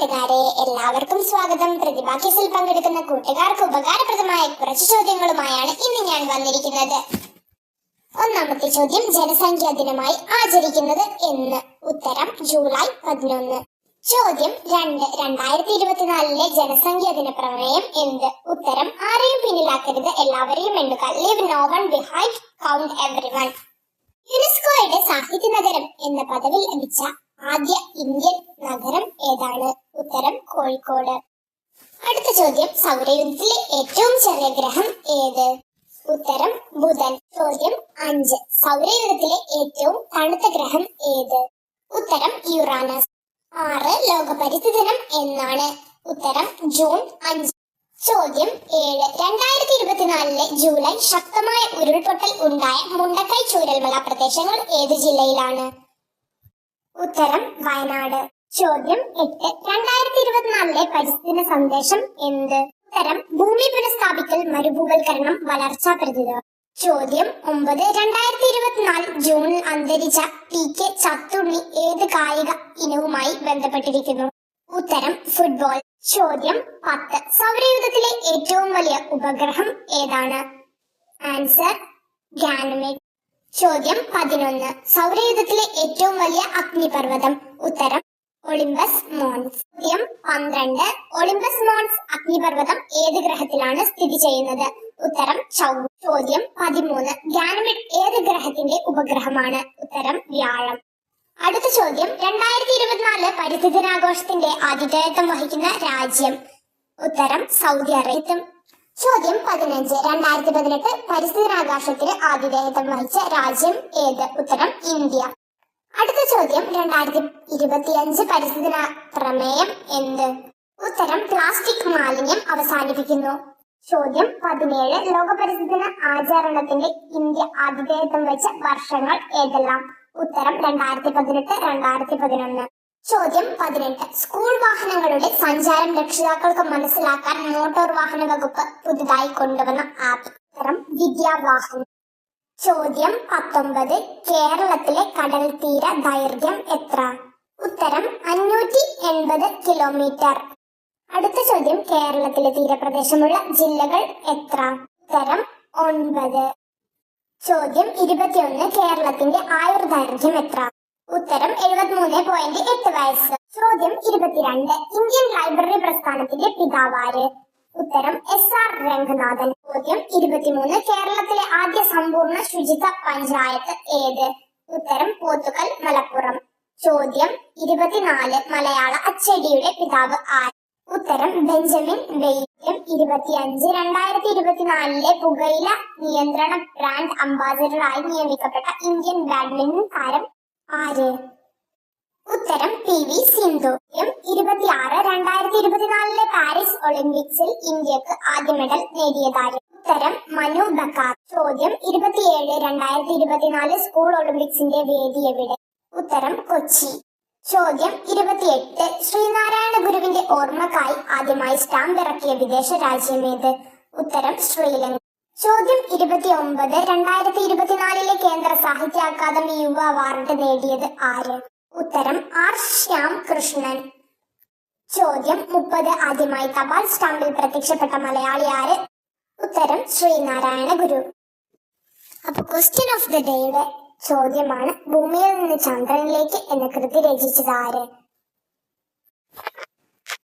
കൂട്ടുകാരെ എല്ലാവർക്കും സ്വാഗതം. പ്രതിഭാ കേസിൽ പങ്കെടുക്കുന്ന കൂട്ടുകാർക്ക് ഉപകാരപ്രദമായ കുറച്ച് ചോദ്യങ്ങളുമായാണ് ഇന്ന് ഞാൻ വന്നിരിക്കുന്നത്. ഒന്നാമത്തെ ചോദ്യം ജനസംഖ്യാ ദിനമായി ആചരിക്കുന്നത് എന്ന്. ഉത്തരം ജൂലൈ പതിനൊന്ന്. ചോദ്യം രണ്ട് രണ്ടായിരത്തി ഇരുപത്തിനാലിലെ ജനസംഖ്യാ ദിന പ്രമേയം എന്ത്? ഉത്തരം ആരെയും പിന്നിലാക്കരുത് എല്ലാവരെയും എണ്ണുക live no one behind count everyone യുനെസ്കോയുടെ സാഹിത്യ നഗരം എന്ന പദവി ലഭിച്ച ആദ്യ ഇന്ത്യൻ നഗരം ഏതാണ്? കോഴിക്കോട്. അടുത്ത ചോദ്യം സൗരയുദ്ധത്തിലെ ഏറ്റവും ചെറിയ ഗ്രഹം ഏത്? ഉത്തരം ബുധൻ. ചോദ്യം അഞ്ച്. സൗരയൂഥത്തിലെ ഏറ്റവും തണുത്ത ഗ്രഹം ഏത്? ഉത്തരം യുറാനസ്. ആറ് ലോക പരിസ്ഥിതി ദിനം എന്നാണ്. ഉത്തരം ജൂൺ അഞ്ച്. ചോദ്യം ഏഴ്. രണ്ടായിരത്തി ഇരുപത്തിനാലിലെ ജൂലൈ ശക്തമായ ഉരുൾപൊട്ടൽ ഉണ്ടായ മുണ്ടക്കൈ ചൂരൽമല പ്രദേശങ്ങൾ ഏത് ജില്ലയിലാണ്? ഉത്തരം വയനാട്. ചോദ്യം എട്ട്. രണ്ടായിരത്തി ഇരുപത്തിനാലിലെ പരിസ്ഥിതി സന്ദേശം എന്ത്? ഉത്തരം ഭൂമി പുനഃസ്ഥാപിക്കൽ മരുഭൂവൽക്കരണം വളർച്ചാ പ്രതിരോധം. ചോദ്യം ഒമ്പത്. രണ്ടായിരത്തി ഇരുപത്തിനാല് ജൂണിൽ അന്തരിച്ച പി കെ ചത്തുണ്ണി ഏത് കായിക ഇനവുമായി ബന്ധപ്പെട്ടിരിക്കുന്നു? ഉത്തരം ഫുട്ബോൾ. ചോദ്യം പത്ത്. സൗരയൂഥത്തിലെ ഏറ്റവും വലിയ ഉപഗ്രഹം ഏതാണ്? ആൻസർ ഗാനമേറ്റ് ചോദ്യം പതിനൊന്ന്. സൗരയൂഥത്തിലെ ഏറ്റവും വലിയ അഗ്നിപർവതം. ഉത്തരം ഒളിമ്പസ് മോൺസ് ചോദ്യം പന്ത്രണ്ട്. ഒളിമ്പസ് മോൺസ് അഗ്നിപർവതം ഏത് ഗ്രഹത്തിലാണ് സ്ഥിതി ചെയ്യുന്നത്? ഉത്തരം ചൗ ചോദ്യം പതിമൂന്ന്. ഗാനമിഡ് ഏത് ഗ്രഹത്തിന്റെ ഉപഗ്രഹമാണ്? ഉത്തരം വ്യാഴം. അടുത്ത ചോദ്യം. രണ്ടായിരത്തി ഇരുപത്തിനാല് പരിസ്ഥിതി ദിനാഘോഷത്തിന്റെ ആതിഥേയത്വം വഹിക്കുന്ന രാജ്യം. ഉത്തരം സൗദി അറേബ്യ. ചോദ്യം പതിനഞ്ച്. രണ്ടായിരത്തി പതിനെട്ട് പരിസ്ഥിതി ദിനാഘോഷത്തിന് ആതിഥേയത്വം വഹിച്ച രാജ്യം ഏത്? ഉത്തരം ഇന്ത്യ. അടുത്ത ചോദ്യം രണ്ടായിരത്തി ഇരുപത്തിയഞ്ച് പരിസ്ഥിതി പ്രമേയം എന്ത്? ഉത്തരം പ്ലാസ്റ്റിക് മാലിന്യം അവസാനിപ്പിക്കുന്നു. ചോദ്യം പതിനേഴ്. ലോക പരിസ്ഥിതി ആചരണത്തിന്റെ ഇന്ത്യ ആതിഥേയത്വം വെച്ച വർഷങ്ങൾ ഏതെല്ലാം? ഉത്തരം രണ്ടായിരത്തി പതിനെട്ട് രണ്ടായിരത്തി പതിനൊന്ന് ചോദ്യം പതിനെട്ട്. സ്കൂൾ വാഹനങ്ങളുടെ സഞ്ചാരം രക്ഷിതാക്കൾക്ക് മനസ്സിലാക്കാൻ മോട്ടോർ വാഹന വകുപ്പ് പുതുതായി കൊണ്ടുവന്ന ആപ്പ്. ഉത്തരം വിദ്യാവാഹനം. ചോദ്യം പത്തൊമ്പത്. കേരളത്തിലെ കടൽ തീര ദൈർഘ്യം എത്ര? ഉത്തരം അഞ്ഞൂറ്റി എൺപത് കിലോമീറ്റർ. അടുത്ത ചോദ്യം. കേരളത്തിലെ തീരപ്രദേശമുള്ള ജില്ലകൾ എത്ര? ഉത്തരം ഒൻപത്. ചോദ്യം ഇരുപത്തിയൊന്ന്. കേരളത്തിന്റെ ആയുർദൈർഘ്യം എത്ര? ഉത്തരം എഴുപത്തിമൂന്ന് പോയിന്റ് എട്ട് വയസ്സ്. ചോദ്യം ഇരുപത്തിരണ്ട്. ഇന്ത്യൻ ലൈബ്രറി പ്രസ്ഥാനത്തിന്റെ പിതാവാര് ഉത്തരം എസ് ആർ രംഗനാഥൻ. ചോദ്യം ഇരുപത്തിമൂന്ന്. കേരളത്തിലെ ആദ്യ സമ്പൂർണ ശുചിത്വ പഞ്ചായത്ത് ഏത്? ഉത്തരം പോത്തുകൽ മലപ്പുറം. ചോദ്യം ഇരുപത്തിനാല്. മലയാള അച്ചടിയുടെ പിതാവ് ആര്? ഉത്തരം ബെഞ്ചമിൻ വെയ്യം ഇരുപത്തിയഞ്ച്. രണ്ടായിരത്തി ഇരുപത്തിനാലിലെ പുകയില നിയന്ത്രണ ബ്രാൻഡ് അംബാസിഡറായി നിയമിക്കപ്പെട്ട ഇന്ത്യൻ ബാഡ്മിന്റൺ താരം ആര്? ഉത്തരം പി വി സിന്ധു. ഇരുപത്തിയാറ്. ഇരുപത്തിനാലിലെ പാരീസ് ഒളിമ്പിക്സിൽ ഇന്ത്യയ്ക്ക് ആദ്യ മെഡൽ നേടിയതാര് ഉത്തരം മനു ബക്കാർ. ചോദ്യം ഇരുപത്തിയേഴ് രണ്ടായിരത്തി ഇരുപത്തിനാല് സ്കൂൾ ഒളിമ്പിക്സിന്റെ വേദി എവിടെ? ഉത്തരം കൊച്ചി. ചോദ്യം ഇരുപത്തിയെട്ട് ശ്രീനാരായണ ഗുരുവിന്റെ ഓർമ്മക്കായി ആദ്യമായി സ്റ്റാമ്പ് ഇറക്കിയ വിദേശ രാജ്യമേത് ഉത്തരം ശ്രീലങ്ക. ചോദ്യം ഇരുപത്തി ഒമ്പത് രണ്ടായിരത്തി ഇരുപത്തിനാലിലെ കേന്ദ്ര സാഹിത്യ അക്കാദമി യുവ അവാർഡ് നേടിയത് ആര്? ഉത്തരം ആർ ശ്യാം കൃഷ്ണൻ. ചോദ്യം മുപ്പത്. ആദ്യമായി തപാൽ സ്റ്റാമ്പിൽ പ്രത്യക്ഷപ്പെട്ട മലയാളി ആര്? ഉത്തരം ശ്രീനാരായണ ഗുരു. അപ്പൊ ക്വസ്റ്റ്യൻ ഓഫ് ദ ഡേയുടെ ചോദ്യമാണ് ഭൂമിയിൽ നിന്ന് ചന്ദ്രനിലേക്ക് എന്ന കൃതി രചിച്ചത് ആര്?